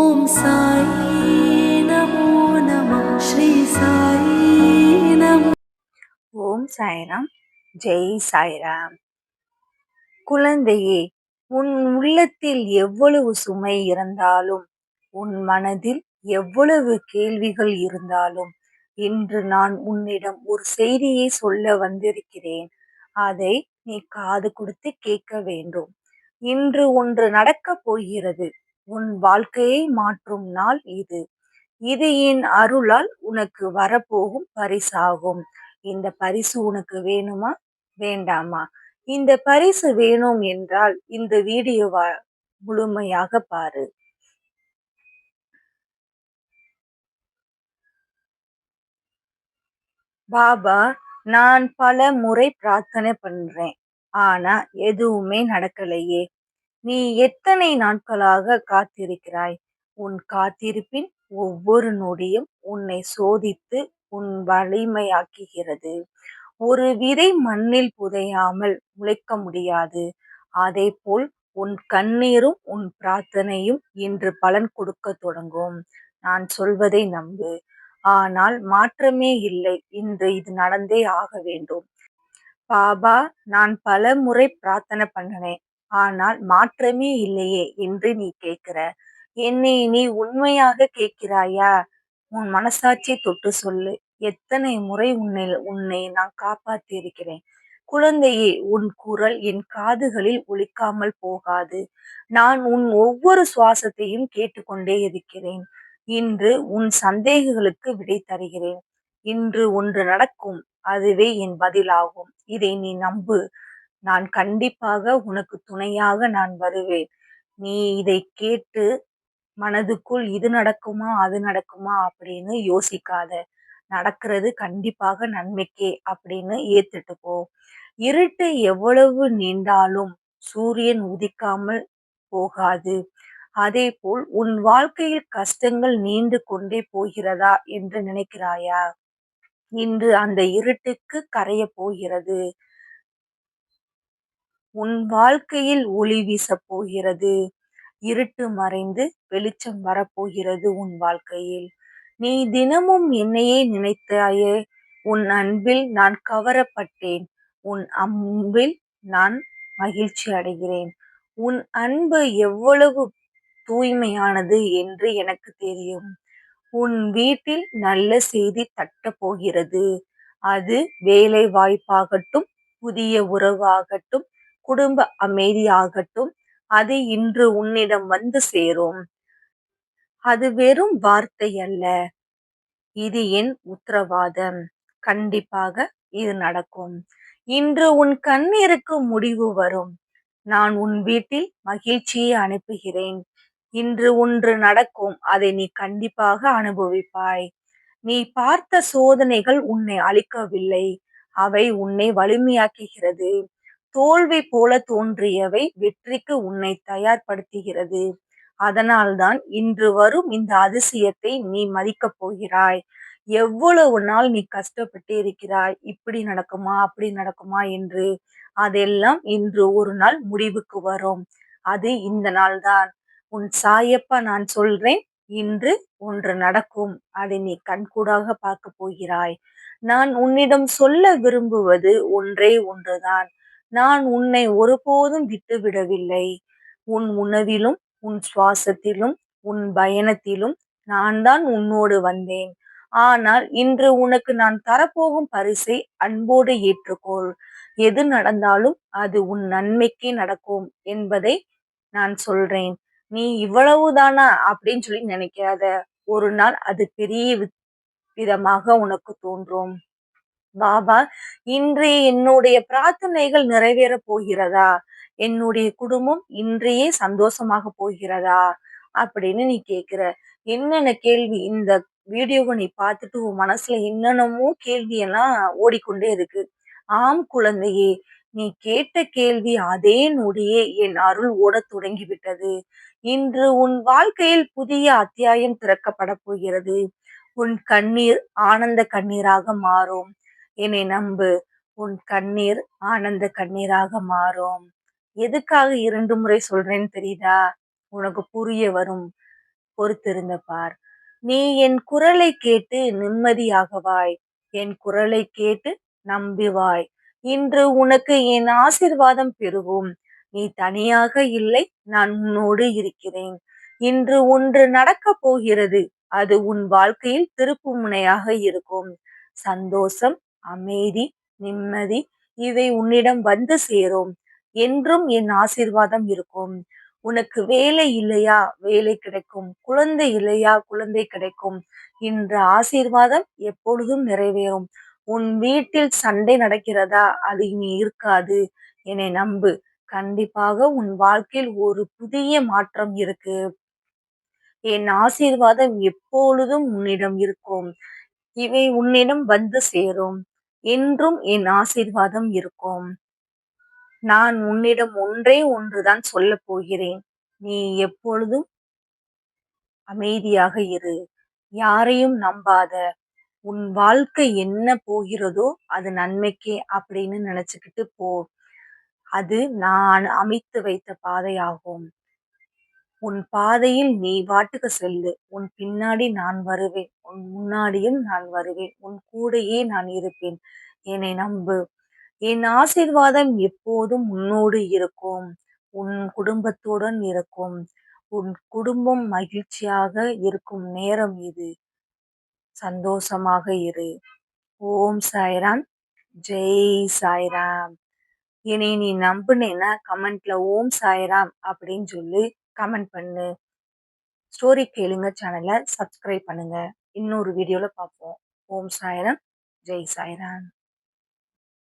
ஓம் சாயி நமோ நம ஸ்ரீ சாயி நமோ ஓம் சாய்ராம் ஜெய் சாய்ராம் குழந்தையே உன் உள்ளத்தில் எவ்வளவு சுமை இருந்தாலும் உன் மனதில் எவ்வளவு கேள்விகள் இருந்தாலும் இன்று நான் உன்னிடம் ஒரு செய்தியை சொல்ல வந்திருக்கிறேன். அதை நீ காது கொடுத்து கேட்க வேண்டும். இன்று ஒன்று நடக்கப் போகிறது. உன் வாழ்க்கையை மாற்றும் நாள் இது. இது என் அருளால் உனக்கு வரப்போகும் பரிசாகும். இந்த பரிசு உனக்கு வேணுமா? வேண்டாமா? இந்த பரிசு வேணும் என்றால் இந்த வீடியோவா முழுமையாக பாரு. பாபா நான் பல முறை பிரார்த்தனை பண்றேன். ஆனா எதுவுமே நடக்கலையே. நீ எத்தனை நாட்களாக காத்திருக்கிறாய்? உன் காத்திருப்பின் ஒவ்வொரு நொடியும் உன்னை சோதித்து உன் வலிமையாக்குகிறது. ஒரு விதை மண்ணில் புதையாமல் முளைக்க முடியாது. அதே போல் உன் கண்ணீரும் உன் பிரார்த்தனையும் இன்று பலன் கொடுக்க தொடங்கும். நான் சொல்வதை நம்பு. ஆனால் மாற்றமே இல்லை. இன்று இது நடந்தே ஆக வேண்டும். பாபா நான் பல முறை பிரார்த்தனை பண்ணினேன். ஆனால் மாற்றமே இல்லையே என்று நீ கேட்கிற. என்னை நீ உண்மையாக கேட்கிறாயா? உன் மனசாட்சியை தொட்டு சொல்லு. எத்தனை முறை உன்னை உன்னை நான் காப்பாத்தி இருக்கிறேன் குழந்தையே உன் குரல் என் காதுகளில் ஒழிக்காமல் போகாது. நான் உன் ஒவ்வொரு சுவாசத்தையும் கேட்டுக்கொண்டே இருக்கிறேன். இன்று உன் சந்தேகங்களுக்கு விடை தருகிறேன். இன்று ஒன்று நடக்கும். அதுவே என் பதிலாகும். இதை நீ நம்பு. நான் கண்டிப்பாக உனக்கு துணையாக நான் வருவேன். நீ இதை கேட்டு மனதுக்குள் இது நடக்குமா அது நடக்குமா அப்படின்னு யோசிக்காத. நடக்கிறது கண்டிப்பாக நன்மைக்கே அப்படின்னு ஏத்துட்டு போ. இருட்டு எவ்வளவு நீண்டாலும் சூரியன் உதிக்காமல் போகாது. அதே போல் உன் வாழ்க்கையில் கஷ்டங்கள் நீண்டு கொண்டே போகிறதா என்று நினைக்கிறாயா? இன்று அந்த இருட்டுக்கு கரைய போகிறது. உன் வாழ்க்கையில் ஒளி வீசப் போகிறது இருட்டு மறைந்து வெளிச்சம் வரப்போகிறது உன் வாழ்க்கையில். நீ தினமும் என்னையே நினைத்தாயே உன் அன்பில் நான் கவரப்பட்டேன். உன் அன்பில் நான் மகிழ்ச்சி அடைகிறேன். உன் அன்பு எவ்வளவு தூய்மையானது என்று எனக்கு தெரியும். உன் வீட்டில் நல்ல செய்தி தட்டப் போகிறது அது வேலை வாய்ப்பாகட்டும் புதிய உறவாகட்டும் குடும்ப அமைதியாகட்டும் அது இன்று உன்னிடம் வந்து சேரும். அது வெறும் வார்த்தை அல்ல. இது என் உத்தரவாதம். கண்டிப்பாக இது நடக்கும். இன்று உன் கண்ணீருக்கு முடிவு வரும். நான் உன் வீட்டில் மகிழ்ச்சியை அனுப்புகிறேன். இன்று ஒன்று நடக்கும். அதை நீ கண்டிப்பாக அனுபவிப்பாய். நீ பார்த்த சோதனைகள் உன்னை அழிக்கவில்லை. அவை உன்னை வலிமையாக்குகிறது. தோல்வி போல தோன்றியவை வெற்றிக்கு உன்னை தயார்படுத்துகிறது. அதனால்தான் இன்று வரும் இந்த அதிசயத்தை நீ மதிக்கப் போகிறாய். எவ்வளவு நாள் நீ கஷ்டப்பட்டு இருக்கிறாய்? இப்படி நடக்குமா? அப்படி நடக்குமா? என்று அதெல்லாம் இன்று ஒரு நாள் முடிவுக்கு வரும். அது இந்த நாள் தான் உன் சாயப்பா நான் சொல்றேன் இன்று ஒன்று நடக்கும். அதை நீ கண்கூடாக பார்க்க போகிறாய். நான் உன்னிடம் சொல்ல விரும்புவது ஒன்றே ஒன்றுதான். நான் உன்னை ஒருபோதும் விட்டுவிடவில்லை. உன் உணவிலும் உன் சுவாசத்திலும் உன் பயணத்திலும் நான் தான் உன்னோடு வந்தேன். ஆனால் இன்று உனக்கு நான் தரப்போகும் பரிசை அன்போடு ஏற்றுக்கொள். எது நடந்தாலும் அது உன் நன்மைக்கே நடக்கும் என்பதை நான் சொல்றேன். நீ இவ்வளவுதானா அப்படின்னு சொல்லி நினைக்காத. ஒரு நாள் அது பெரிய விதமாக உனக்கு தோன்றும். பாபா இன்று என்னுடைய பிரார்த்தனைகள் நிறைவேற போகிறதா? என்னுடைய குடும்பம் இன்றையே சந்தோஷமாக போகிறதா? அப்படின்னு நீ கேக்குற. என்னென்ன கேள்வி? இந்த வீடியோவை நீ பார்த்துட்டு உன் மனசுல என்னென்னமோ கேள்வியெல்லாம் ஓடிக்கொண்டே இருக்கு. ஆம் குழந்தையே நீ கேட்ட கேள்வி அதே நொடியே என் அருள் ஓடத் தொடங்கிவிட்டது. இன்று உன் வாழ்க்கையில் புதிய அத்தியாயம் திறக்கப்பட போகிறது. உன் கண்ணீர் ஆனந்த கண்ணீராக மாறும். என்னை நம்பு. உன் கண்ணீர் ஆனந்த கண்ணீராக மாறும். எதுக்காக இரண்டு முறை சொல்றேன்னு தெரியுதா? உனக்கு புரிய வரும். பொறுத்திருந்த பார். நீ என் குரலை கேட்டு நிம்மதியாகவாய் என் குரலை கேட்டு நம்பிவாய் இன்று உனக்கு என் ஆசிர்வாதம் பெறுவோம். நீ தனியாக இல்லை நான் உன்னோடு இருக்கிறேன். இன்று ஒன்று நடக்கப் போகிறது. அது உன் வாழ்க்கையில் திருப்பு முனையாக இருக்கும். சந்தோஷம் அமைதி நிம்மதி இவை உன்னிடம் வந்து சேரும். என்றும் என் ஆசீர்வாதம் இருக்கும். உனக்கு வேலை இல்லையா? வேலை கிடைக்கும். குழந்தை இல்லையா? குழந்தை கிடைக்கும். என்ற ஆசீர்வாதம் எப்பொழுதும் நிறைவேறும். உன் வீட்டில் சண்டை நடக்கிறதா? அது இனி இருக்காது. என்னை நம்பு. கண்டிப்பாக உன் வாழ்க்கையில் ஒரு புதிய மாற்றம் இருக்கு. என் ஆசீர்வாதம் எப்பொழுதும் உன்னிடம் இருக்கும். இவை உன்னிடம் வந்து சேரும். என்றும் என் ஆசீர்வாதம் இருக்கும். நான் உன்னிடம் ஒன்றே ஒன்றுதான் சொல்ல போகிறேன். நீ எப்பொழுதும் அமைதியாக இரு. யாரையும் நம்பாத. உன் வாழ்க்கை என்ன போகிறதோ அது நன்மைக்கே அப்படின்னு நினைச்சுக்கிட்டு போ. அது நான் அமைத்து வைத்த பாதையாகும். உன் பாதையில் நீ வாட்டுக்கு செல்லு. உன் பின்னாடி நான் வருவேன். உன் முன்னாடியும் நான் வருவேன். உன் கூடையே நான் இருப்பேன். என்னை நம்பு. என் ஆசிர்வாதம் எப்போதும் உன்னோடு இருக்கும். உன் குடும்பத்துடன் இருக்கும். உன் குடும்பம் மகிழ்ச்சியாக இருக்கும் நேரம் இது. சந்தோஷமாக இரு. ஓம் சாய்ராம். ஜெய் சாய்ராம். என்னை நீ நம்புனேன்னா கமெண்ட்ல ஓம் சாய்ராம் அப்படின்னு சொல்லி. கமெண்ட் பண்ணு. ஸ்டோரி கேளுங்க சேனலை சப்ஸ்கிரைப் பண்ணுங்க. இன்னொரு வீடியோவில் பார்ப்போம். ஓம் சாய்ராம். ஜெய் சாய்ராம்.